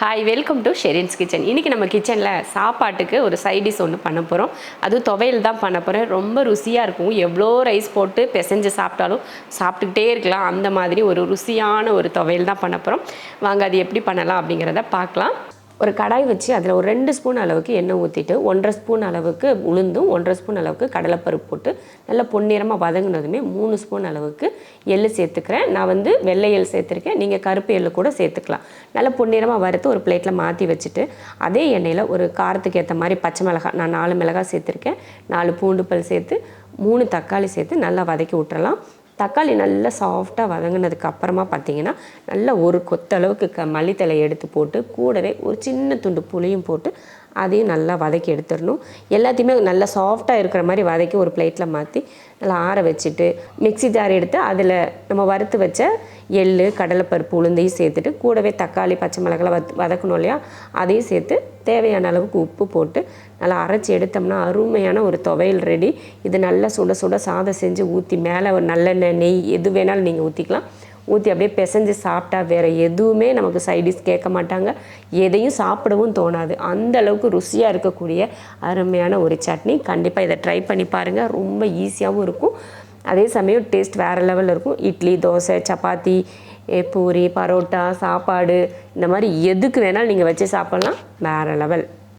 Hi welcome to Sherin's kitchen இன்றைக்கி நம்ம கிச்சனில் சாப்பாட்டுக்கு ஒரு சைடிஷ் ஒன்று பண்ண போகிறோம் அதுவும் துவையல் தான் பண்ண போகிறேன் ரொம்ப ருசியாக இருக்கும். எவ்வளோ ரைஸ் போட்டு பிசைஞ்சு சாப்பிட்டாலும் சாப்பிட்டுக்கிட்டே இருக்கலாம். அந்த மாதிரி ஒரு ருசியான ஒரு துவையல் தான் பண்ண போகிறோம் வாங்க அது எப்படி பண்ணலாம் அப்படிங்கிறத பார்க்கலாம். ஒரு கடாய் வச்சு அதில் ஒரு ரெண்டு ஸ்பூன் அளவுக்கு எண்ணெய் ஊற்றிட்டு ஒன்றரை ஸ்பூன் அளவுக்கு உளுந்தும் ஒன்றரை ஸ்பூன் அளவுக்கு கடலைப்பருப்பு போட்டு நல்லா பொன்னிறமாக வதங்கினதுமே மூணு ஸ்பூன் அளவுக்கு எள்ளு சேர்த்துக்கிறேன். நான் வந்து வெள்ளை எள் சேர்த்துருக்கேன். நீங்கள் கருப்பு எள்ளு கூட சேர்த்துக்கலாம். நல்லா பொன்னிறமாக வறுத்து ஒரு பிளேட்டில் மாற்றி வச்சுட்டு அதே எண்ணெயில் ஒரு காரத்துக்கு ஏற்ற மாதிரி பச்சை மிளகாய் நான் நாலு மிளகாய் சேர்த்துருக்கேன். நாலு பூண்டு பல் சேர்த்து மூணு தக்காளி சேர்த்து நல்லா வதக்கி விட்டுறலாம் தக்காளி நல்லா சாஃப்டாக வதங்கினதுக்கு அப்புறமா பார்த்தீங்கன்னா நல்லா ஒரு கொத்தளவுக்கு க மல்லித்தலை எடுத்து போட்டு கூடவே ஒரு சின்ன துண்டு புளியும் போட்டு அதையும் நல்லா வதக்கி எடுத்துடணும். எல்லாத்தையுமே நல்லா சாஃப்டாக இருக்கிற மாதிரி வதக்கி ஒரு பிளேட்டில் மாற்றி நல்லா ஆற வச்சுட்டு மிக்ஸி ஜார் எடுத்து அதில் நம்ம வறுத்து வச்ச எள்ளு கடலைப்பருப்பு உளுந்தையும் சேர்த்துட்டு கூடவே தக்காளி பச்சை மிளகாய் வத் வதக்கணும் இல்லையா? அதையும் சேர்த்து தேவையான அளவுக்கு உப்பு போட்டு நல்லா அரைச்சி எடுத்தோம்னா அருமையான ஒரு துவையல் ரெடி இது நல்லா சுட சுட சாதம் செஞ்சு ஊற்றி மேலே ஒரு நல்லெண்ணெய் நெய் எது வேணாலும் நீங்கள் ஊற்றிக்கலாம் ஊற்றி அப்படியே பிசைஞ்சு சாப்பிட்டா வேறு எதுவுமே நமக்கு சைடிஷ் கேட்க மாட்டாங்க. எதையும் சாப்பிடவும் தோணாது. அந்த அளவுக்கு ருசியாக இருக்கக்கூடிய அருமையான ஒரு சட்னி. கண்டிப்பாக இதை ட்ரை பண்ணி பாருங்கள் ரொம்ப ஈஸியாகவும் இருக்கும். அதே சமயம் டேஸ்ட் வேறு லெவலில் இருக்கும். இட்லி தோசை சப்பாத்தி பூரி பரோட்டா சாப்பாடு. இந்த மாதிரி எதுக்கு வேணாலும் நீங்கள் வச்சு சாப்பிட்லாம். வேறு லெவல்